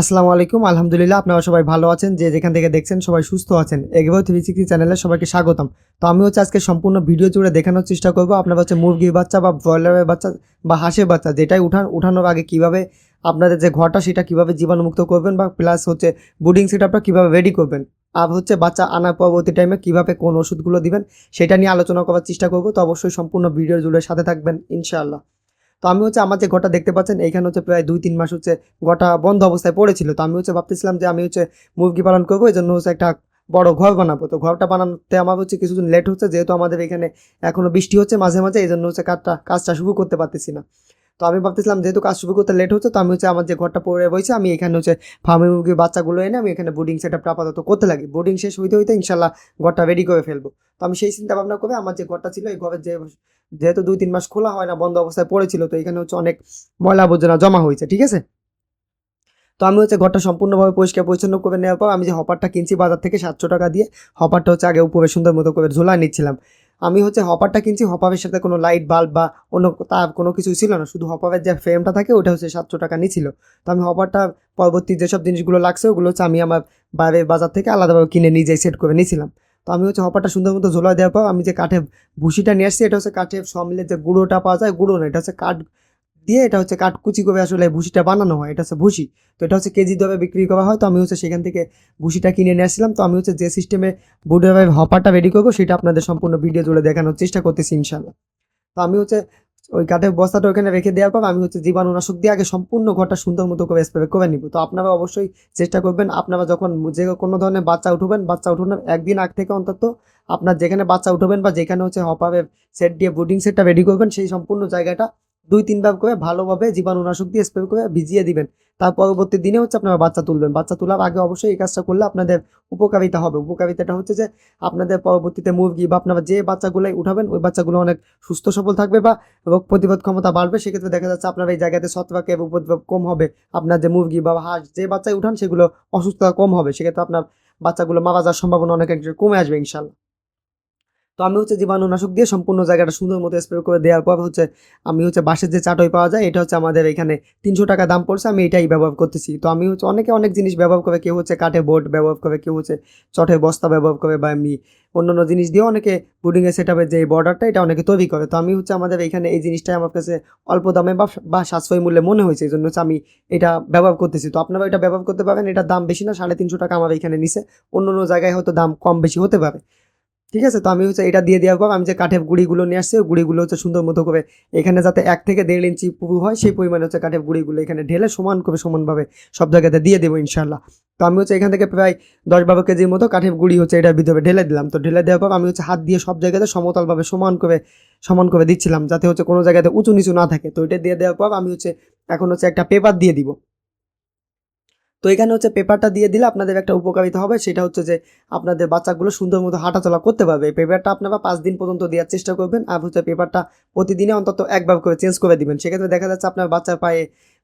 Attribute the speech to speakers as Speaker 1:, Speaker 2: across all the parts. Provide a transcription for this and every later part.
Speaker 1: আসসালামু আলাইকুম, আলহামদুলিল্লাহ আপনারা সবাই ভালো আছেন, যে যেখান থেকে দেখছেন সবাই সুস্থ আছেন। এগেভার থ্রি সিক্সটি চ্যানেলে সবাইকে স্বাগতম। তো আমি হচ্ছে আজকে সম্পূর্ণ ভিডিও জুড়ে দেখানোর চেষ্টা করব, আপনার হচ্ছে মুরগির বাচ্চা বা ব্রয়লারের বাচ্চা বা হাঁসের বাচ্চা, যেটাই উঠান, উঠানোর আগে কীভাবে আপনাদের যে ঘরটা, সেটা কীভাবে জীবাণুমুক্ত করবেন বা প্লাস হচ্ছে বুডিং সেটআপটা কীভাবে রেডি করবেন। আর হচ্ছে বাচ্চা আনার পরবর্তী টাইমে কীভাবে কোন ওষুধগুলো দিবেন, সেটা নিয়ে আলোচনা করার চেষ্টা করব। তো অবশ্যই সম্পূর্ণ ভিডিও জুড়ে সাথে থাকবেন, ইনশাআল্লাহ। তো আমি হচ্ছে আমার যে ঘরটা দেখতে পাচ্ছেন, এইখানে হচ্ছে প্রায় দুই তিন মাস হচ্ছে গোটা বন্ধ অবস্থায় পড়েছিল। তো আমি হচ্ছে ভাবতেছিলাম যে আমি হচ্ছে মুরগি পালন করব এই জন্য হচ্ছে একটা বড় ঘর বানাবো। তো ঘরটা বানাতে আমার হচ্ছে কিছুদিন লেট হচ্ছে, যেহেতু আমাদের এখানে এখনও বৃষ্টি হচ্ছে মাঝে মাঝে এই জন্য হচ্ছে কাজটা কাজটা শুরু করতে পারতেছি না। তো আমি ভাবতেছিলাম, যেহেতু কাজ শুরু করতে লেট হচ্ছে, তো আমি হচ্ছে আমার যে ঘরটা পড়ে বসে আমি এখানে হচ্ছে ফার্মের মুরগির বাচ্চাগুলো এনে আমি এখানে বোর্ডিং সেট আপটা আপাতত করতে লাগি। বোর্ডিং শেষ হইতে হইতে ইনশাল্লাহ ঘরটা রেডি করে ফেলব। তো আমি সেই চিন্তা ভাবনা করে আমার যে ঘরটা ছিল, এই ঘরের যে যেহেতু দুই তিন মাস খোলা হয় না, বন্ধ অবস্থায় পড়েছিল, তো এখানে হচ্ছে অনেক ময়লা আবর্জনা জমা হয়েছে, ঠিক আছে? তো আমি হচ্ছে ঘরটা সম্পূর্ণভাবে পরিষ্কার পরিচ্ছন্ন করে নেওয়ার পর আমি যে হপারটা কিনছি বাজার থেকে সাতশো টাকা দিয়ে হপারটা হচ্ছে আগে উপরে সুন্দর মতো করে ঝোলা নিচ্ছিলাম। আমি হচ্ছে হপারটা কিনছি হপারের সাথে কোনো লাইট বাল্ব বা অন্য তার কোনো কিছু ছিল না, শুধু হপারের যে ফ্রেমটা থাকে, ওটা হচ্ছে সাতশো টাকা নিছিল। তো আমি হপারটা পরবর্তী যেসব জিনিসগুলো লাগছে, ওগুলো হচ্ছে আমি আমার বাইরের বাজার থেকে আলাদাভাবে কিনে নিজেই সেট করে নিয়েছিলাম তো আমি হচ্ছে হপারটা সুন্দর মতো ঝোলা দেওয়ার পর আমি যে কাঠে ভুসিটা নিয়ে আসছি, এটা হচ্ছে কাঠের সমিলের যে গুঁড়োটা পাওয়া যায়, গুঁড়ো না, এটা হচ্ছে কাঠ দিয়ে এটা হচ্ছে কাঠকুচি করে আসলে ভুসিটা বানানো হয়। এটা হচ্ছে ভুসি তো এটা হচ্ছে কেজি দরে বিক্রি করা হয়। তো আমি হচ্ছে সেখান থেকে ভুসিটা কিনে নিয়ে আসছিলাম। তো আমি হচ্ছে যে সিস্টেমে বুডেভাবে হপারটা রেডি করব, সেটা আপনাদের সম্পূর্ণ ভিডিও জুড়ে দেখানোর চেষ্টা করতেছি ইনশাল্লাহ তো আমি হচ্ছে ওই কাঠের বস্তাটা ওখানে রেখে দেওয়ার পর আমি হচ্ছে জীবাণুনাশক দিয়ে আগে সম্পূর্ণ ঘরটা সুন্দর মতো করে স্প্রে করে নিব। তো আপনারা অবশ্যই চেষ্টা করবেন, আপনারা যখন যে কোনো ধরনের বাচ্চা উঠবেন, বাচ্চা উঠানোর একদিন আগ থেকে অন্তত আপনার যেখানে বাচ্চা উঠবেন বা যেখানে হচ্ছে হপারের সেট দিয়ে বুডিং সেটটা রেডি করবেন, সেই সম্পূর্ণ জায়গাটা দুই তিনবার করে ভালোভাবে জীবাণুনাশক দিয়ে স্প্রে করে ভিজিয়ে দিবেন। তার পরবর্তী দিনে হচ্ছে আপনারা বাচ্চা তুলবেন। বাচ্চা তোলার আগে অবশ্যই এই কাজটা করলে আপনাদের উপকারিতা হবে। উপকারিতাটা হচ্ছে যে আপনাদের পরবর্তীতে মুরগি বা আপনারা যে বাচ্চাগুলোই উঠাবেন, ওই বাচ্চাগুলো অনেক সুস্থ, সবল থাকবে বা রোগ প্রতিরোধ ক্ষমতা বাড়বে। সেক্ষেত্রে দেখা যাচ্ছে আপনার এই জায়গাতে শতভাগের উপদ্রব কম হবে। আপনার যে মুরগি বা হাঁস যে বাচ্চাই উঠান, সেগুলো অসুস্থতা কম হবে। সেক্ষেত্রে আপনার বাচ্চাগুলো মারা যাওয়ার সম্ভাবনা অনেক কমে আসবে ইনশাল্লাহ তো আমি হচ্ছে জীবাণুনাশক দিয়ে সম্পূর্ণ জায়গাটা সুন্দর মতো স্প্রে করে দেওয়ার পর হচ্ছে আমি হচ্ছে বাঁশের যে চাটই পাওয়া যায়, এটা হচ্ছে আমাদের এখানে তিনশো টাকা দাম পড়ছে, আমি এটাই ব্যবহার করতেছি। তো আমি হচ্ছে অনেকে অনেক জিনিস ব্যবহার করে, কেউ হচ্ছে কাঠে বোর্ড ব্যবহার করে, কেউ হচ্ছে চটের বস্তা ব্যবহার করে বা এমনি অন্য অন্য জিনিস দিয়ে অনেকে বুডিংয়ের সেট আপের যে বর্ডারটা এটা অনেকে তৈরি করে। তো আমি হচ্ছে আমাদের এখানে এই জিনিসটাই আমার কাছে অল্প দামে বা বা সাশ্রয় মূল্যে মনে হয়েছে, এই জন্য হচ্ছে আমি এটা ব্যবহার করতেছি। তো আপনারা এটা ব্যবহার করতে পারেন এটার দাম বেশি না, সাড়ে তিনশো টাকা আমার এখানে নিছে। অন্য অন্য জায়গায় হয়তো দাম কম বেশি হতে পারে। ঠিক আছে? তো আমি হচ্ছে এটা দিয়ে দেওয়ার পর আমি যে কাঠের গুঁড়িগুলো নিয়ে আসছি, ওই গুঁড়িগুলো হচ্ছে সুন্দর মতো করে এখানে যাতে এক থেকে দেড় ইঞ্চি পুরু হয়, সেই পরিমাণে হচ্ছে কাঠের গুঁড়িগুলো এখানে ঢেলে সমান করে সমানভাবে সব জায়গাতে দিয়ে দেবো ইনশাল্লাহ তো আমি হচ্ছে এখান থেকে প্রায় দশ বারো কেজির মতো কাঠের গুঁড়ি হচ্ছে এটার ভিতরে ঢেলে দিলাম। তো ঢেলে দেওয়ার পর আমি হচ্ছে হাত দিয়ে সব জায়গাতে সমতলভাবে সমান করে সমান করে দিচ্ছিলাম, যাতে হচ্ছে কোনো জায়গাতে উঁচু নিচু না থাকে। তো এটা দিয়ে দেওয়ার পর আমি হচ্ছে এখন হচ্ছে একটা পেপার দিয়ে দিব। তো এখানে হচ্ছে পেপারটা দিয়ে দিলে আপনাদের একটা উপকারিতা হবে, সেটা হচ্ছে যে আপনাদের বাচ্চাগুলো সুন্দর মতো হাঁটাচলা করতে পারবে। এই পেপারটা আপনারা পাঁচ দিন পর্যন্ত দেওয়ার চেষ্টা করবেন আর হচ্ছে পেপারটা প্রতিদিনে অন্তত একবার করে চেঞ্জ করে দিবেন। সেক্ষেত্রে দেখা যাচ্ছে আপনার বাচ্চার পায়ে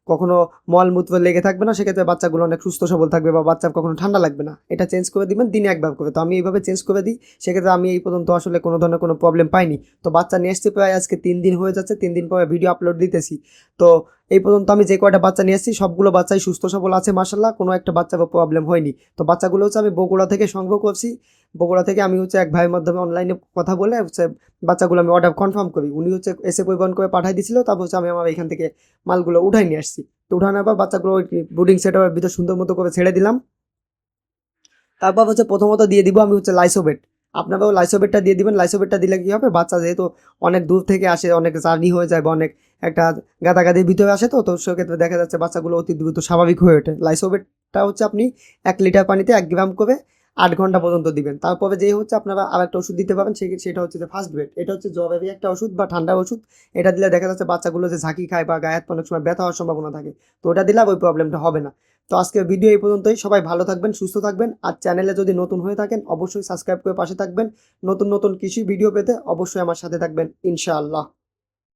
Speaker 1: কখনো মলমূত্র লেগে থাকবে না, সেক্ষেত্রে বাচ্চাগুলো অনেক সুস্থ সবল থাকবে বা বাচ্চার কখনো ঠান্ডা লাগবে না। এটা চেঞ্জ করে দিবেন, দিনে একবার করে। তো আমি এইভাবে চেঞ্জ করে দিই, সেক্ষেত্রে আমি এই পর্যন্ত আসলে কোনো ধরনের কোনো প্রবলেম পাইনি। তো বাচ্চা নিয়ে আসতে প্রায় আজকে তিন দিন হয়ে যাচ্ছে, তিন দিন পরে ভিডিও আপলোড দিতেছি। তো এই পর্যন্ত আমি যে কয়টা বাচ্চা নিয়ে এসেছি, সবগুলো বাচ্চাই সুস্থ সবল আছে মাসাল্লাহ কোনো একটা বাচ্চা বা প্রবলেম হয়নি। তো বাচ্চাগুলো হচ্ছে আমি বগুড়া থেকে সংগ্রহ করছি। বগুড়া থেকে আমি হচ্ছে এক ভাইয়ের মাধ্যমে অনলাইনে কথা বলে হচ্ছে বাচ্চাগুলো আমি অর্ডার কনফার্ম করি। উনি হচ্ছে এসে পরিবহন করে পাঠাই দিয়েছিল, তারপর হচ্ছে আমি আমার এখান থেকে মালগুলো উঠাই নিয়ে আসছি। তো উঠানোর পর বাচ্চাগুলো ওই বুডিং সেটআপের ভিতর সুন্দর মতো করে ছেড়ে দিলাম। তারপর হচ্ছে প্রথমত দিয়ে দিব আমি হচ্ছে লাইসোবেট আপনারাও লাইসোবেটটা দিয়ে দিবেন। লাইসোবেটটা দিলে কি হবে? বাচ্চা যেহেতু অনেক দূর থেকে আসে, অনেক জার্নি হয়ে যায় বা অনেক একটা গাদাগাদির ভিতরে আসে তো তো সেক্ষেত্রে দেখা যাচ্ছে বাচ্চাগুলো অতি দ্রুত স্বাভাবিক হয়ে ওঠে। লাইসোবেটটা হচ্ছে আপনি এক লিটার পানিতে এক গ্রাম করে আট ঘণ্টা পর্যন্ত দিবেন। তারপরে যে হচ্ছে আপনারা আর একটা ওষুধ দিতে পারেন সেটা হচ্ছে যে ফার্স্ট বেড এটা হচ্ছে জ্বরেরই একটা ওষুধ বা ঠান্ডা ওষুধ। এটা দিলে দেখা যাচ্ছে বাচ্চাগুলো যে ঝাঁকি খায় বা গায়ে হাত অনেক সময় ব্যথা হওয়ার সম্ভাবনা থাকে। তো ওটা দিলে ওই প্রবলেমটা হবে না। তো আজকের ভিডিও এই পর্যন্তই। সবাই ভালো থাকবেন, সুস্থ থাকবেন। আর চ্যানেলে যদি নতুন হয়ে থাকেন, অবশ্যই সাবস্ক্রাইব করে পাশে থাকবেন। নতুন নতুন কৃষি ভিডিও পেতে অবশ্যই আমার সাথে থাকবেন, ইনশাআল্লাহ।